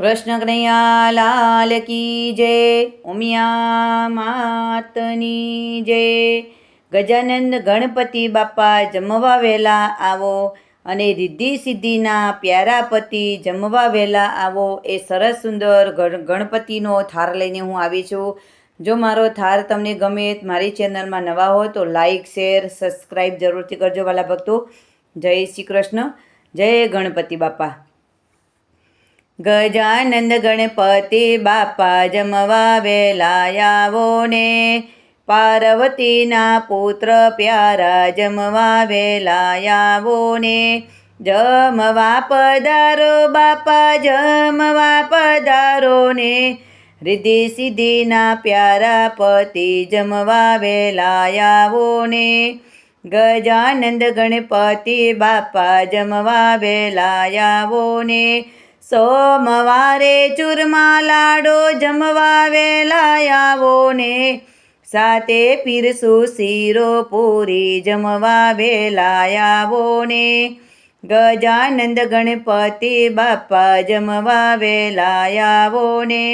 કૃષ્ણ કનૈયા, લાલ કી જય, ઉમિયા માતની જય. ગજાનંદ ગણપતિ બાપા જમવા વહેલા આવો અને રિદ્ધિ સિદ્ધિના પ્યારા પતિ જમવા વહેલા આવો. એ સરસ સુંદર ગણ- ગણપતિનો થાર લઈને હું આવી છું. જો મારો થાર તમને ગમે મારી ચેનલમાં નવા હો તો લાઈક, શેર સબસ્ક્રાઈબ જરૂરથી કરજો વાલા ભક્તો. જય શ્રી કૃષ્ણ. જય ગણપતિ બાપા. ગજાનંદ ગણપતિ બાપા જમવા વેલાયાવો ને પાર્વતીના પુત્ર પ્યારા જમવા વેલાયાવો ને જમવા પધારો બાપા, જમવા પધારો ને રિદ્ધિ સિદ્ધિના પ્યારા પતિ જમવા વેલાયાવો ને ગજાનંદ ગણપતિ બાપા જમવા વેલાયાવો ને સોમવારે ચૂરમા લાડો જમવા વેલા આવો ને સાતે પીરસું શીરો પૂરી જમવા વેલા આવો ને ગજાનંદ ગણપતિ બાપા જમવા વેલા આવો ને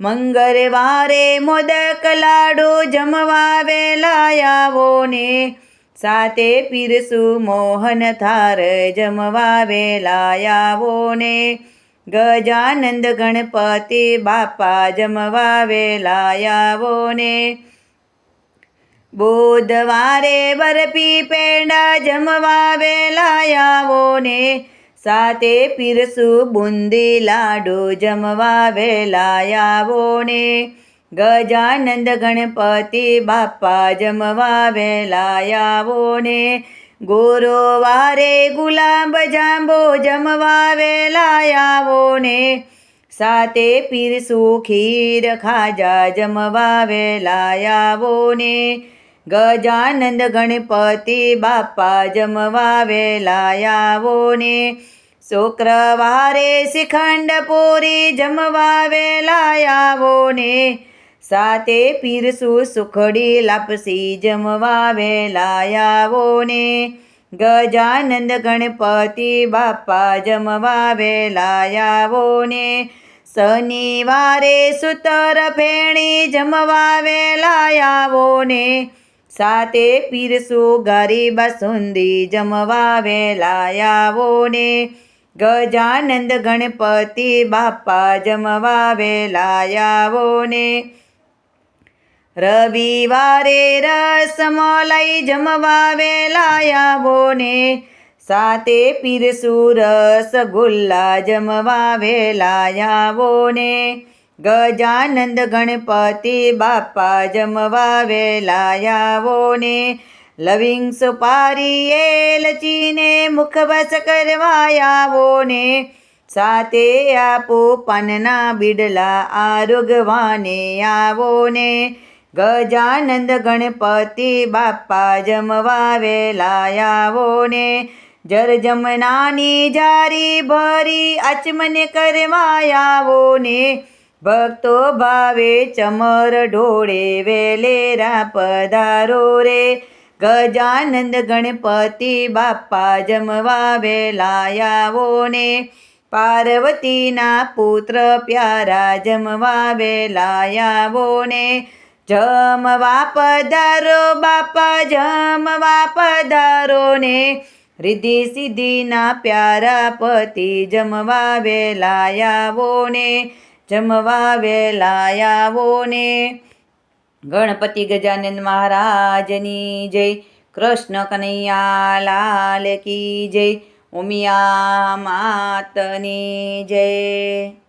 મંગળવારે મોદક લાડુ જમવા વેલા આવો ને સાતે પીરસુ મોહન થાર જમવા વેલા આવો ને ગજાનંદ ગણપતિ બાપા જમવા વેલાયાવો ને બુધવારે બરફી પેંડા જમવા વેલાયાવો ને સાતે પીરસું બુંદી લાડુ જમવા વેલાયાવો ને ગજાનંદ ગણપતિ બાપા જમવા વેલાયાવો આવો ને વારે ગુલાબ જાંબો જમવા વેલા ને સાતે પીરસું ખીર ખાજા જમવા વેલા ને ગજાનંદ ગણપતિ બાપા જમવા વેલા ને શુક્રવારે શ્રીખંડ પૂરી જમવા વેલા ને સાતે પીરસું સુખડી લાપસી જમવા વેલાયાવો ને ગજાનંદ ગણપતિ બાપા જમવા વેલાયાવો ને શનિવારે સુતર ફેણી જમવા વેલાયાવો ને સાતે પીરસું ગારી બાસુંદી જમવા વેલાયાવો ને ગજાનંદ ગણપતિ બાપા જમવા વેલાયાવો ને રવિવારે રસમલાઈ જમવા વેલાયાવો ને સાતે પીરસું રસગુલ્લા જમવા વેલા આવો ને ગજાનંદ ગણપતિ બાપા જમવા વેલાયાવો ને લવિંગ સુપારી એલચીને મુખવસ કરવાયાવો ને સાતે આપો પાનના બિડલા આરોગવાને આવો ને ગજાનંદ ગણપતિ બાપા જમવા વેલા આવો ને જર જમનાની જારી ભરી આચમન કરવાયાવો ને ભક્તો ભાવે ચમર ઢોળે વેલેરા પધારો રે. ગજાનંદ ગણપતિ બાપા જમવા વેલાયાવો ને પાર્વતીના પુત્ર પ્યારા જમવા વેલાયાવો ને જમવા પધારો બાપા જમવા પધારો ને રિદ્ધિ સિદ્ધિના પ્યારા પતિ જમવા વેલાયાવો ને, જમવા વેલાયાવો ને. ગણપતિ ગજાનંદ મહારાજની જય, કૃષ્ણ કનૈયા લાલ કી જય, ઉમિયા માતની જય.